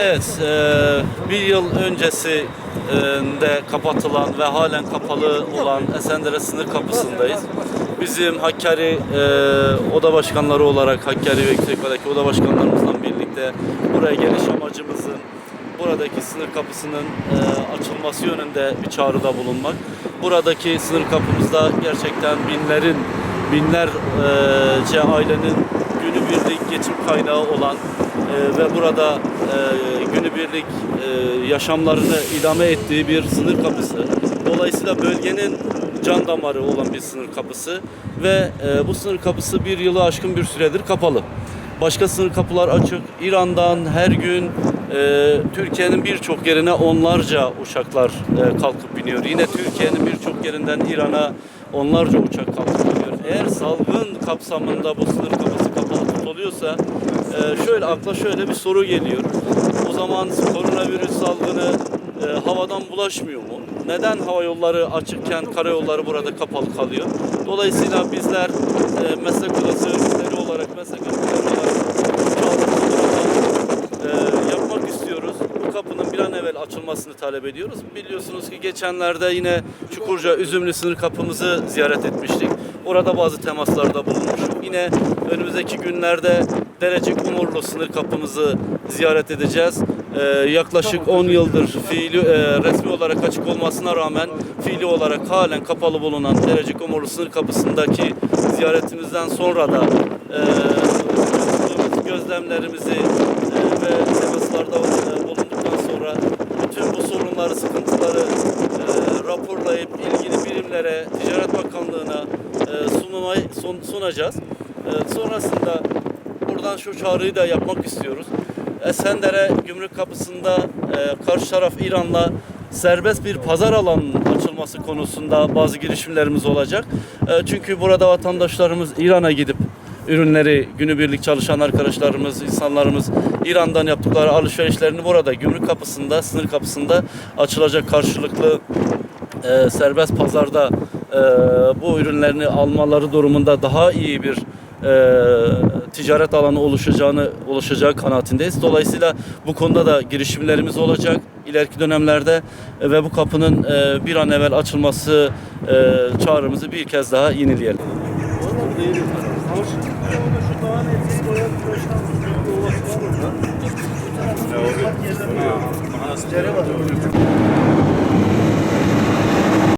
Evet, e, bir yıl öncesi e, de kapatılan ve halen kapalı olan Esendere sınır kapısındayız. Bizim Hakkari e, oda başkanları olarak Hakkari ve Yüksekba'daki oda başkanlarımızla birlikte buraya geliş amacımızın buradaki sınır kapısının e, açılması yönünde bir çağrıda bulunmak. Buradaki sınır kapımızda gerçekten binlerin, binlerce ailenin günübirlik geçim kaynağı olan e, ve burada e, günübirlik e, yaşamlarını idame ettiği bir sınır kapısı. Dolayısıyla bölgenin can damarı olan bir sınır kapısı ve e, bu sınır kapısı bir yılı aşkın bir süredir kapalı. Başka sınır kapılar açık. İran'dan her gün e, Türkiye'nin birçok yerine onlarca uçaklar e, kalkıp biniyor. Yine Türkiye'nin birçok yerinden İran'a onlarca uçak kalkıp biniyor. Eğer salgın kapsamında bu sınır kapısı tutuluyorsa e, şöyle akla şöyle bir soru geliyor. O zaman koronavirüs salgını e, havadan bulaşmıyor mu? Neden hava yolları açıkken karayolları burada kapalı kalıyor? Dolayısıyla bizler e, meslek odası üyeleri olarak, meslek örgütleri e, yapmak istiyoruz. Bu kapının bir an evvel açılmasını talep ediyoruz. Biliyorsunuz ki geçenlerde yine Çukurca Üzümlü sınır kapımızı ziyaret etmiştik. Orada bazı temaslarda bulunmuştuk. Yine önümüzdeki günlerde Derecik Umurlu sınır kapımızı ziyaret edeceğiz. Ee, yaklaşık 10 yıldır fiili e, resmi olarak açık olmasına rağmen fiili olarak halen kapalı bulunan Derecik Umurlu sınır kapısındaki ziyaretimizden sonra da e, gözlemlerimizi e, ve temaslarda e, bulunduktan sonra bütün bu sorunları, sıkıntıları e, raporlayıp ilgili birimlere, Ticaret Bakanlığı'na e, sunmayı sun- sunacağız. E, sonrasında buradan şu çağrıyı da yapmak istiyoruz. Esendere Gümrük Kapısı'nda e, karşı taraf İran'la serbest bir pazar alanının açılması konusunda bazı girişimlerimiz olacak. E, çünkü burada vatandaşlarımız İran'a gidip ürünleri günübirlik çalışan arkadaşlarımız, insanlarımız İran'dan yaptıkları alışverişlerini burada gümrük kapısında, sınır kapısında açılacak karşılıklı e, serbest pazarda e, bu ürünlerini almaları durumunda daha iyi bir e, ticaret alanı oluşacağını oluşacağı kanaatindeyiz. Dolayısıyla bu konuda da girişimlerimiz olacak ileriki dönemlerde e, ve bu kapının e, bir an evvel açılması e, çağrımızı bir kez daha yenileyelim.